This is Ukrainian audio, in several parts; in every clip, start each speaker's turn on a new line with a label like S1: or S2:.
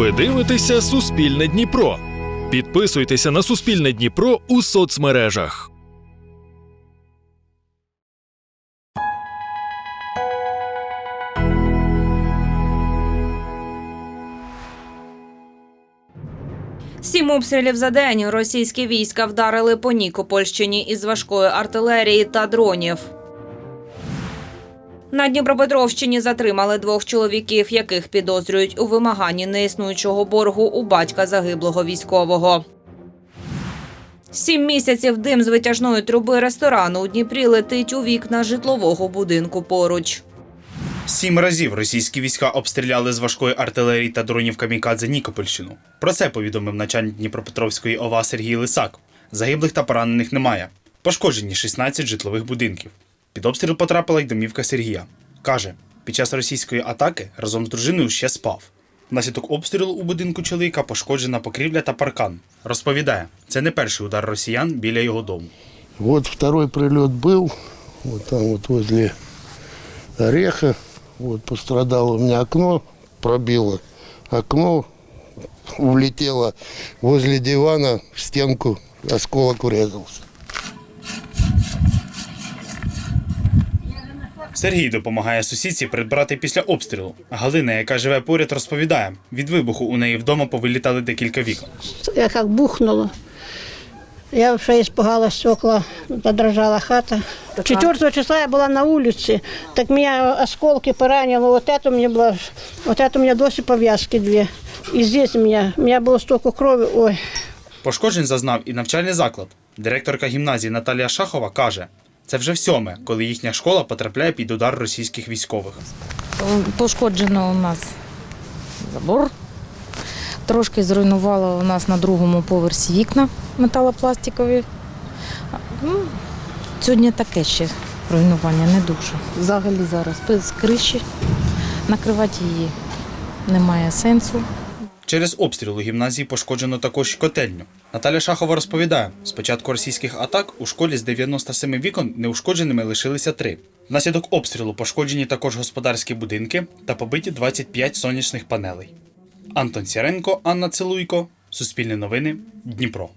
S1: Ви дивитеся Суспільне Дніпро. Підписуйтеся на Суспільне Дніпро у соцмережах.
S2: Сім обстрілів за день російські війська вдарили по Нікопольщині із важкої артилерії та дронів. На Дніпропетровщині затримали двох чоловіків, яких підозрюють у вимаганні неіснуючого боргу у батька загиблого військового. Сім місяців дим з витяжної труби ресторану у Дніпрі летить у вікна житлового будинку поруч.
S3: Сім разів російські війська обстріляли з важкої артилерії та дронів камікадзе Нікопольщину. Про це повідомив начальник Дніпропетровської ОВА Сергій Лисак. Загиблих та поранених немає. Пошкоджені 16 житлових будинків. Під обстріл потрапила й домівка Сергія. Каже, під час російської атаки разом з дружиною ще спав. Внаслідок обстрілу у будинку чоловіка пошкоджена покрівля та паркан. Розповідає, це не перший удар росіян біля його дому.
S4: Вот второй прилет был, вот там вот возле Ореха. Вот пострадало у меня окно, пробило окно, влетело возле дивана в стенку, осколок врезался.
S3: Сергій допомагає сусідці придбати після обстрілу. Галина, яка живе поряд, розповідає, від вибуху у неї вдома повилітали декілька вікон.
S5: Я как бухнуло. Я вже испугалась стекла, задрожала хата. 4 числа я была на улице, так меня осколки поранило. Вот это у меня было, вот это у меня досі повязки две. И здесь у меня, у меня было столько крови, ой.
S3: Пошкоджень зазнав і навчальний заклад. Директорка гімназії Наталія Шахова каже, це вже всьоме, коли їхня школа потрапляє під удар російських військових.
S6: Пошкоджено у нас забор. Трошки зруйнувало у нас на другому поверсі вікна металопластикові. Ну, сьогодні таке ще руйнування, не дуже. Взагалі зараз з криші накривати її немає сенсу.
S3: Через обстріл у гімназії пошкоджено також котельню. Наталя Шахова розповідає, з початку російських атак у школі з 97 вікон неушкодженими лишилися три. Внаслідок обстрілу пошкоджені також господарські будинки та побиті 25 сонячних панелей. Антон Сіренко, Анна Целуйко, Суспільне новини, Дніпро.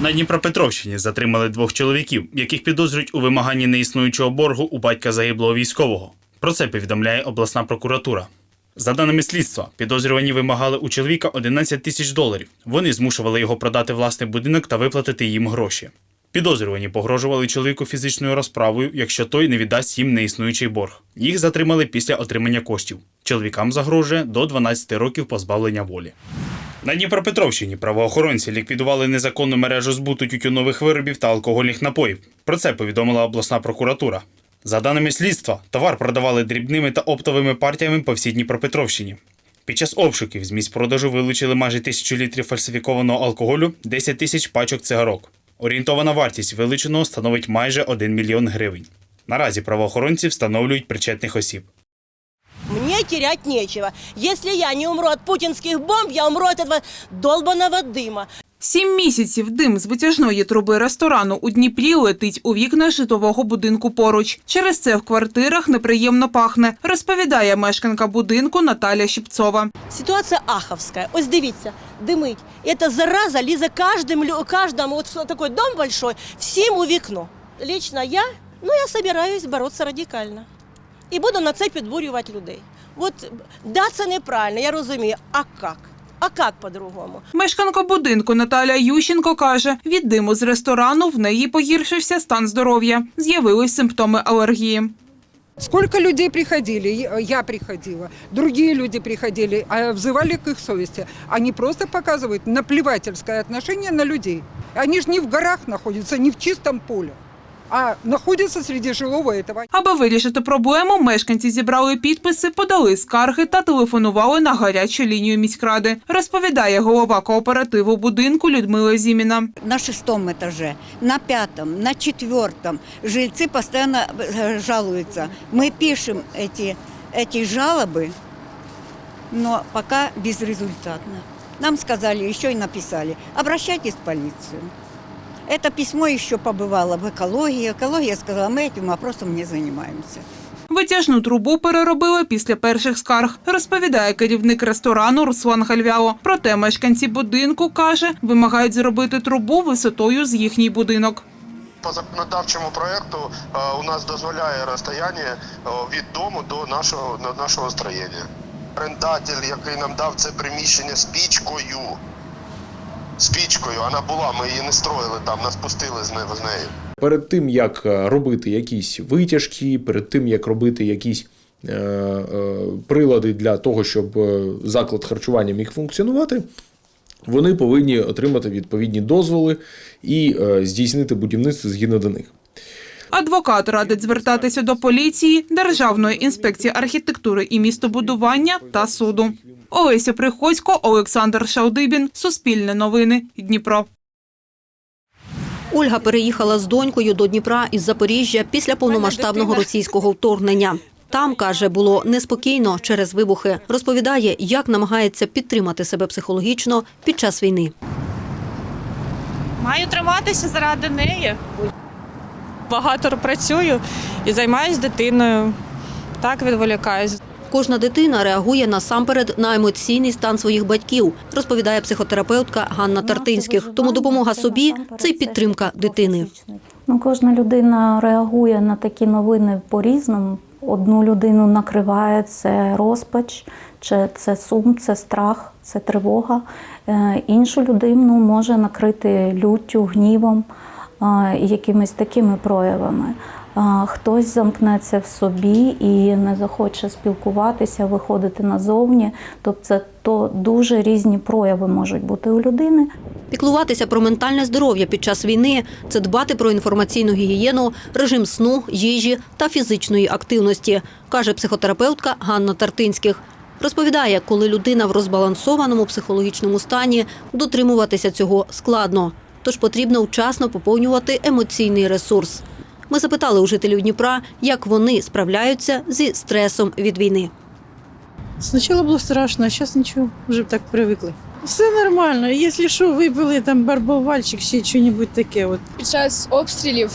S3: На Дніпропетровщині затримали двох чоловіків, яких підозрюють у вимаганні неіснуючого боргу у батька загиблого військового. Про це повідомляє обласна прокуратура. За даними слідства, підозрювані вимагали у чоловіка 11 тисяч доларів. Вони змушували його продати власний будинок та виплатити їм гроші. Підозрювані погрожували чоловіку фізичною розправою, якщо той не віддасть їм неіснуючий борг. Їх затримали після отримання коштів. Чоловікам загрожує до 12 років позбавлення волі. На Дніпропетровщині правоохоронці ліквідували незаконну мережу збуту тютюнових виробів та алкогольних напоїв. Про це повідомила обласна прокуратура. За даними слідства, товар продавали дрібними та оптовими партіями по всій Дніпропетровщині. Під час обшуків з місць продажу вилучили майже тисячу літрів фальсифікованого алкоголю, 10 тисяч пачок цигарок. Орієнтована вартість вилученого становить майже 1 мільйон гривень. Наразі правоохоронці встановлюють причетних осіб.
S7: Мне терять нечего. Если я не умру от путинских бомб, я умру от этого долбанного дыма.
S8: Сім місяців дим з витяжної труби ресторану у Дніпрі летить у вікна житлового будинку поруч. Через це в квартирах неприємно пахне, розповідає мешканка будинку Наталя Щипцова.
S7: Ситуация аховская. Ось дивіться, димить. Эта зараза лізе каждому, вот что дом большой, всім у вікно. Лично я, ну я собираюсь бороться радикально. І буду на це підбурювати людей. От, да, це неправильно, я розумію. А як? А як по-другому?
S8: Мешканка будинку Наталя Ющенко каже, від диму з ресторану в неї погіршився стан здоров'я. З'явились симптоми алергії.
S9: Сколько людей приходили, я- приходила, другие люди приходили, а взывали к их совести. Они просто показывают наплевательское отношение на людей. Они же не в горах находятся, не в чистом поле, а находятся среди жилого этого.
S8: Аби вирішити проблему, мешканці зібрали підписи, подали скарги та телефонували на гарячу лінію міськради. Розповідає голова кооперативу будинку Людмила Зіміна.
S10: на шестом этаже, на пятом, на четвертом. Жильцы постоянно э, жалуются. Мы пишем эти, эти жалобы, но пока безрезультатно. Нам сказали, еще и написали, обращайтесь в полицию. Это письмо еще побывало в экологии. Экология сказала, мы этим вопросом не занимаемся.
S8: Витяжну трубу переробили після перших скарг, розповідає керівник ресторану Руслан Хальвяло. Проте мешканці будинку каже, вимагають зробити трубу висотою з їхній будинок.
S11: По законодавчому проекту е, у нас дозволяє розстояння е, від дому до нашого до нашого строєння. Орендатель, який нам дав це приміщення з пічкою. З пічкою, вона була, ми її не строїли там, нас пустили з не- з нею.
S12: Перед тим як е, робити якісь витяжки, перед тим як робити якісь е, е, прилади для того, щоб заклад харчування міг функціонувати, вони повинні отримати відповідні дозволи і здійснити будівництво згідно до них.
S8: Адвокат радить звертатися до поліції, Державної інспекції архітектури і містобудування та суду. Олеся Приходько, Олександр Шалдибін, Суспільне новини, Дніпро.
S13: Ольга переїхала з донькою до Дніпра із Запоріжжя після повномасштабного російського вторгнення. Там, каже, було неспокійно через вибухи. Розповідає, як намагається підтримати себе психологічно під час війни.
S14: Маю триматися заради неї. Багато працюю і займаюся дитиною. Так відволікаюсь.
S13: Кожна дитина реагує насамперед на емоційний стан своїх батьків, розповідає психотерапевтка Ганна Тартинських. Тому допомога собі це й підтримка дитини.
S15: Ну, кожна людина реагує на такі новини по-різному. Одну людину накриває це розпач, чи це сум, це страх, це тривога. Е, Іншу людину може накрити люттю, гнівом, якимись такими проявами. Хтось замкнеться в собі і не захоче спілкуватися, виходити назовні. Тобто то дуже різні прояви можуть бути у людини.
S13: Піклуватися про ментальне здоров'я під час війни це дбати про інформаційну гігієну, режим сну, їжі та фізичної активності, каже психотерапевтка Ганна Тартинських. Розповідає, коли людина в розбалансованому психологічному стані, дотримуватися цього складно, тож потрібно вчасно поповнювати емоційний ресурс. Ми запитали у жителів Дніпра, як вони справляються зі стресом від війни.
S16: Спочатку було страшно, а зараз нічого, вже так привикли. Все нормально. Якщо що, випили там барбовальчик, ще щось таке. От.
S17: Під час обстрілів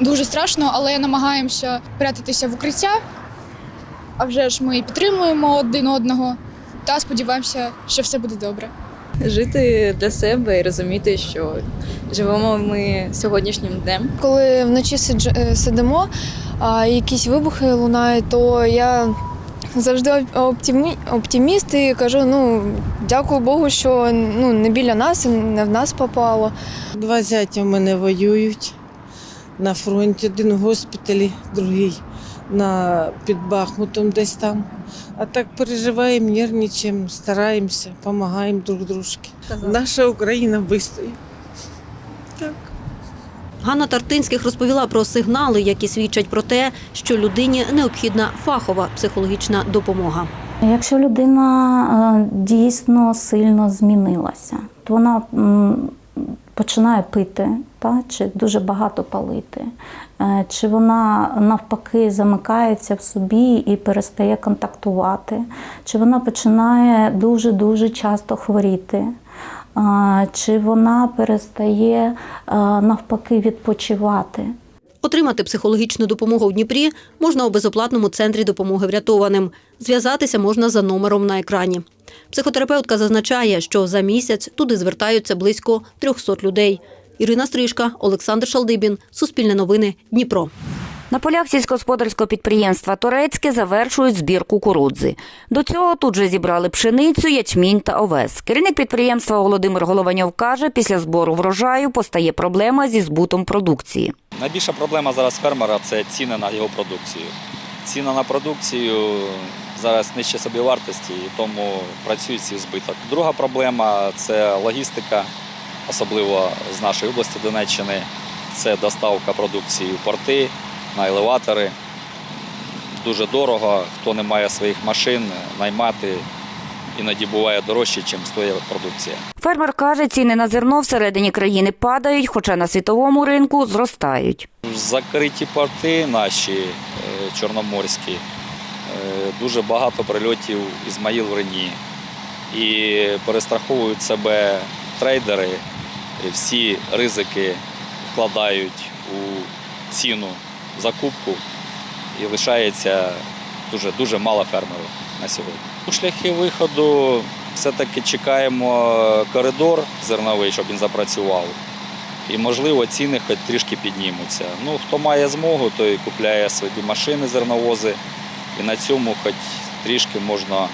S17: дуже страшно, але намагаємося прятатися в укриття. А вже ж ми підтримуємо один одного та сподіваємося, що все буде добре.
S18: Жити для себе і розуміти, що живемо ми сьогоднішнім днем.
S17: Коли вночі сидж- е, сидимо, а якісь вибухи лунають, то я завжди оптимі... оптиміст і кажу: ну дякую Богу, що ну не біля нас, і не в нас попало.
S16: Два зятя в мене воюють на фронті, один в госпіталі, другий на, під Бахмутом десь там. А так переживаємо, нервничаємо, стараємося, допомагаємо друг дружки. Наша Україна вистоїть. Так.
S13: Ганна Тартинських розповіла про сигнали, які свідчать про те, що людині необхідна фахова психологічна допомога.
S15: Якщо людина е, дійсно сильно змінилася, то вона починає пити, та, чи дуже багато палити, е, чи вона навпаки замикається в собі і перестає контактувати, чи вона починає дуже-дуже часто хворіти. Чи вона перестає е, навпаки відпочивати?
S13: Отримати психологічну допомогу в Дніпрі можна у безоплатному центрі допомоги врятованим. Зв'язатися можна за номером на екрані. Психотерапевтка зазначає, що за місяць туди звертаються близько 300 людей. Ірина Стрижка, Олександр Шалдибін, Суспільне новини, Дніпро.
S19: На полях сільськогосподарського підприємства Турецьке завершують збір кукурудзи. До цього тут же зібрали пшеницю, ячмінь та овес. Керівник підприємства Володимир Голованьов каже, після збору врожаю постає проблема зі збутом продукції.
S20: Найбільша проблема зараз фермера це ціни на його продукцію. Ціна на продукцію зараз нижче собівартості, і тому працюють всі збиток. Друга проблема це логістика, особливо з нашої області Донеччини. Це доставка продукції в порти, на елеватори. Дуже дорого. Хто не має своїх машин, наймати іноді буває дорожче, ніж стоїть продукція.
S19: Фермер каже, ціни на зерно всередині країни падають, хоча на світовому ринку зростають.
S20: Закриті порти наші е, чорноморські, е, дуже багато прильотів Ізмаїл в Рені. І перестраховують себе трейдери, всі ризики вкладають у ціну закупку. і лишається дуже, дуже мало фермерів на сьогодні. У шляхи виходу все-таки чекаємо коридор зерновий, щоб він запрацював. І, можливо, ціни хоч трішки піднімуться. Ну, хто має змогу, той купляє свої машини, зерновози, і на цьому хоч трішки можна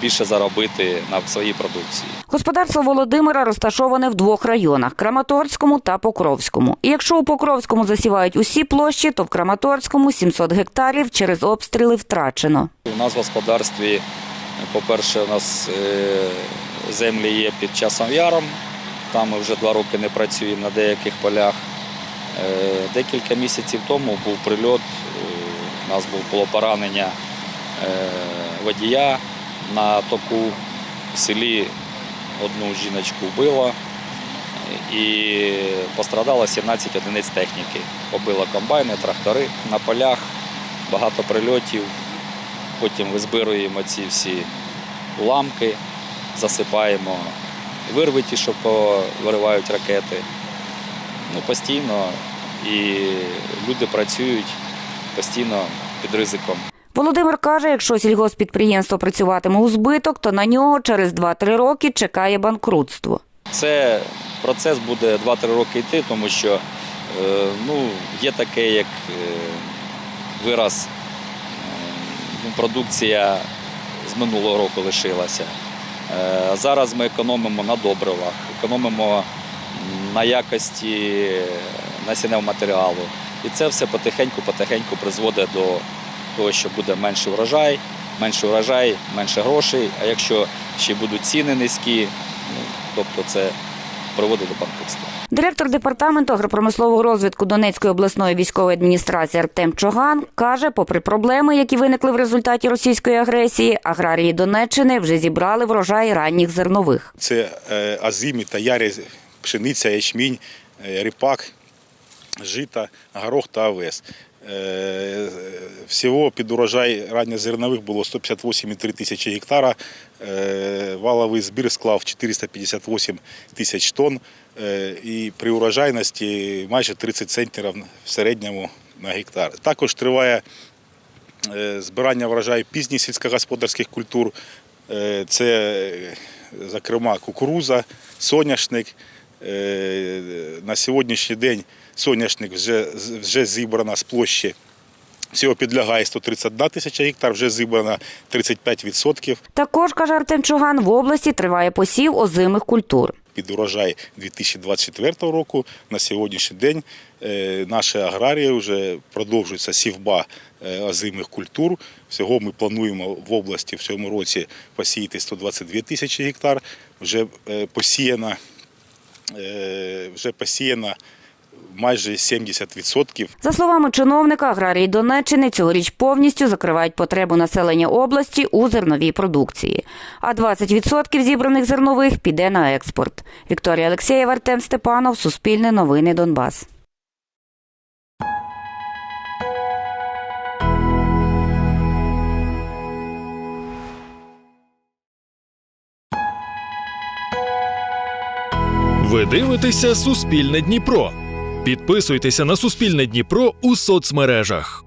S20: більше заробити на своїй продукції.
S19: Господарство Володимира розташоване в двох районах Краматорському та Покровському. І якщо у Покровському засівають усі площі, то в Краматорському 700 гектарів через обстріли втрачено.
S20: У нас в господарстві, по-перше, у нас е, землі є під часом яром. Там ми вже два роки не працюємо на деяких полях. Е, Декілька місяців тому був прильот, е, у нас було поранення водія на току в селі одну жіночку вбило і пострадало 17 одиниць техніки. Побило комбайни, трактори на полях, багато прильотів. Потім визбируємо ці всі уламки, засипаємо вирви ті, що виривають ракети. Ну, постійно і люди працюють постійно під ризиком.
S19: Володимир каже, якщо сільгоспідприємство працюватиме у збиток, то на нього через 2-3 роки чекає банкрутство.
S20: Це процес буде 2-3 роки йти, тому що е, ну, є таке, як е, вираз, е, ну, продукція з минулого року лишилася. Зараз ми економимо на добривах, економимо на якості насінневого матеріалу. І це все потихеньку-потихеньку призводить до того, що буде менший врожай, менший врожай, менше грошей. А якщо ще будуть ціни низькі, ну, тобто це приводить до банкрутства.
S19: Директор департаменту агропромислового розвитку Донецької обласної військової адміністрації Артем Чоган каже, попри проблеми, які виникли в результаті російської агресії, аграрії Донеччини вже зібрали врожай ранніх зернових.
S21: Це е, азимі та ярі, пшениця, ячмінь, е, ріпак, жита, горох та овес. Е, Всього під урожай ранньозернових було 158,3 тисячі гектара. Е, Валовий збір склав 458 тисяч тонн. Е, І при урожайності майже 30 центнерів в середньому на гектар. Також триває збирання врожаю пізніх сільськогосподарських культур. Це, зокрема, кукуруза, соняшник. На сьогоднішній день соняшник вже, вже зібрано з площі. Всього підлягає 131 тисяча гектар, вже зібрано 35%.
S19: Також, каже Артем Чоган, в області триває посів озимих культур.
S21: Під урожай 2024 року на сьогоднішній день е, наші аграрії вже продовжується сівба е, озимих культур. Всього ми плануємо в області в цьому році посіяти 122 тисячі гектар. Вже е, посіяно, е, вже посіяно майже 70%.
S19: За словами чиновника, аграрії Донеччини цьогоріч повністю закривають потребу населення області у зерновій продукції. А 20% зібраних зернових піде на експорт. Вікторія Олексєєва, Артем Степанов, Суспільне новини Донбас.
S1: Ви дивитеся Суспільне Дніпро. Підписуйтеся на Суспільне Дніпро у соцмережах.